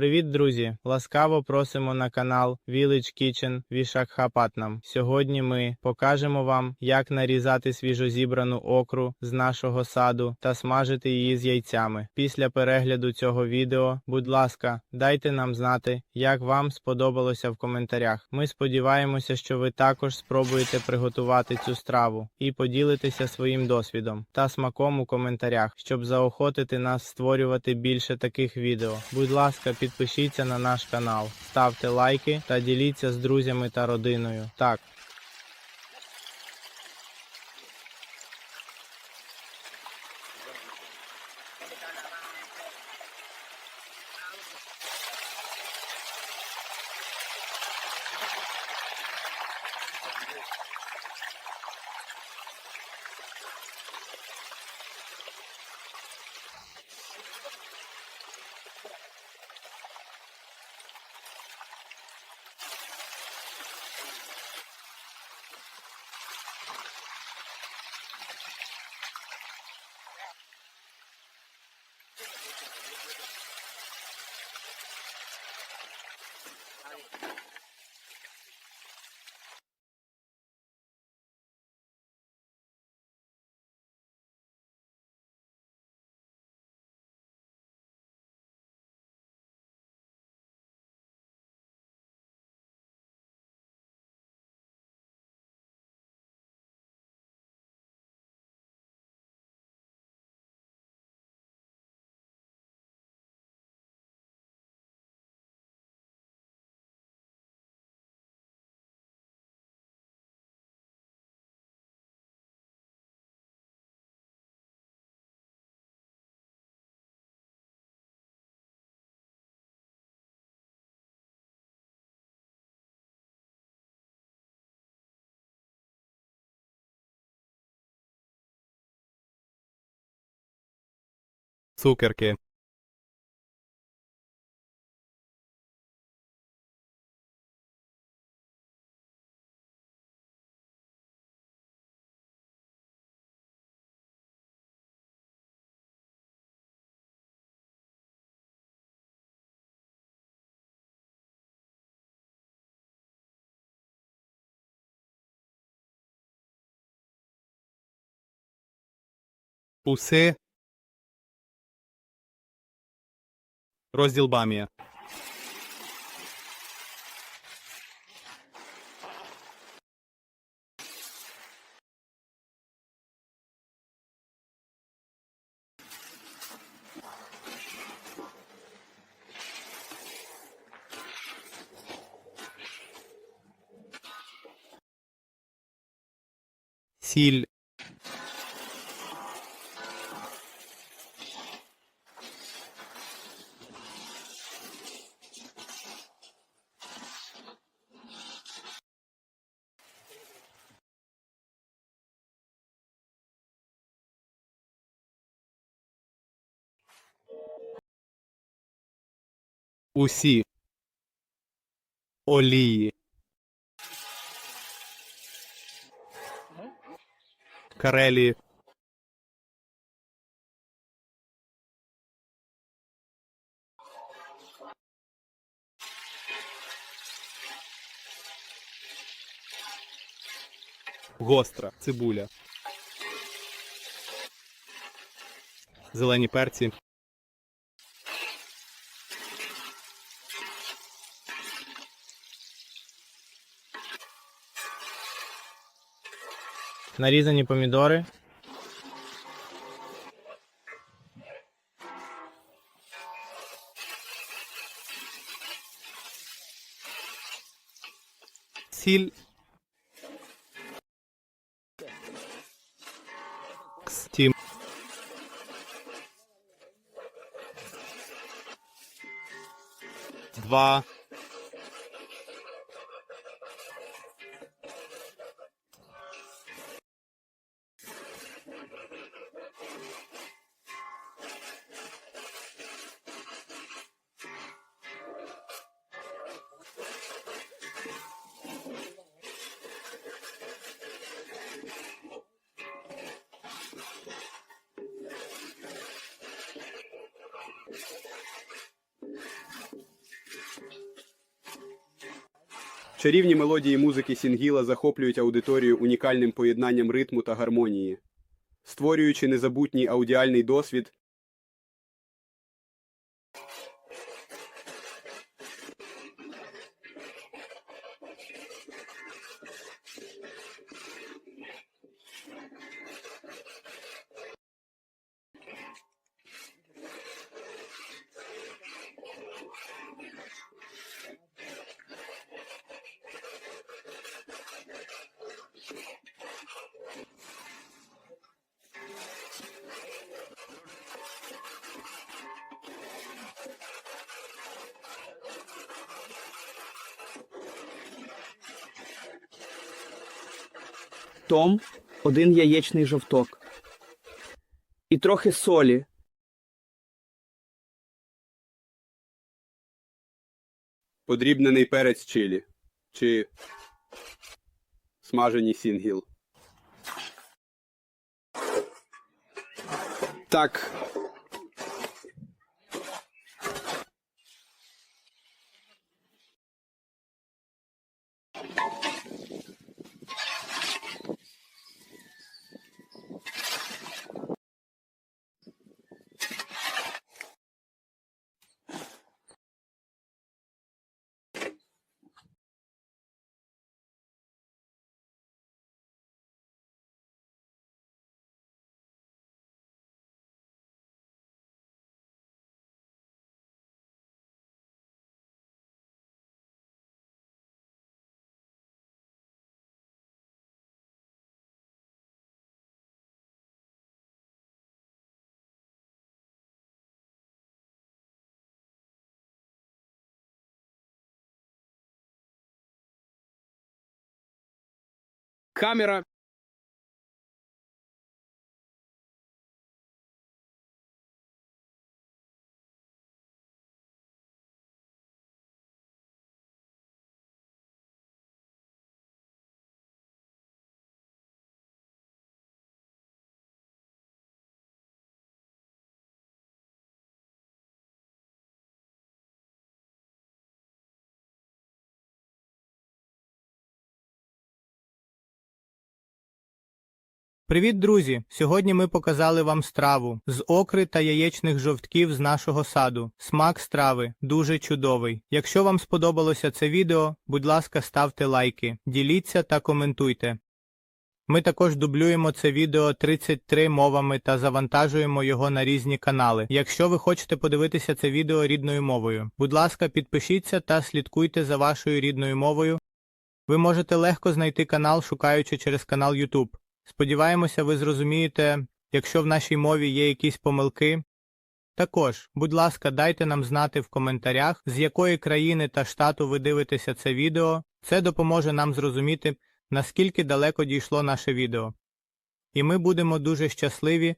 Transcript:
Привіт, друзі! Ласкаво просимо на канал Village Kitchen Вішакхапатнам. Сьогодні ми покажемо вам, як нарізати свіжозібрану окру з нашого саду та смажити її з яйцями. Після перегляду цього відео, будь ласка, дайте нам знати, як вам сподобалося в коментарях. Ми сподіваємося, що ви також спробуєте приготувати цю страву і поділитеся своїм досвідом та смаком у коментарях, щоб заохотити нас створювати більше таких відео. Будь ласка, підпишіться на наш канал, ставте лайки та діліться з друзями та родиною. Так. Цукерки. Уси. Розділ Бамія. Сіль. Усі. Олії. Карелі. Гостра цибуля. Зелені перці. Нарізані помідори. Стім. Два. Чарівні мелодії музики Сінгіла захоплюють аудиторію унікальним поєднанням ритму та гармонії, створюючи незабутній аудіальний досвід. Том один яєчний жовток. І трохи солі. Подрібнений перець чилі чи смажені сінгіл. Так. Камера. Привіт, друзі! Сьогодні ми показали вам страву з окри та яєчних жовтків з нашого саду. Смак страви дуже чудовий. Якщо вам сподобалося це відео, будь ласка, ставте лайки, діліться та коментуйте. Ми також дублюємо це відео 33 мовами та завантажуємо його на різні канали. Якщо ви хочете подивитися це відео рідною мовою, будь ласка, підпишіться та слідкуйте за вашою рідною мовою. Ви можете легко знайти канал, шукаючи через канал YouTube. Сподіваємося, ви зрозумієте, якщо в нашій мові є якісь помилки. Також, будь ласка, дайте нам знати в коментарях, з якої країни та штату ви дивитеся це відео. Це допоможе нам зрозуміти, наскільки далеко дійшло наше відео. І ми будемо дуже щасливі,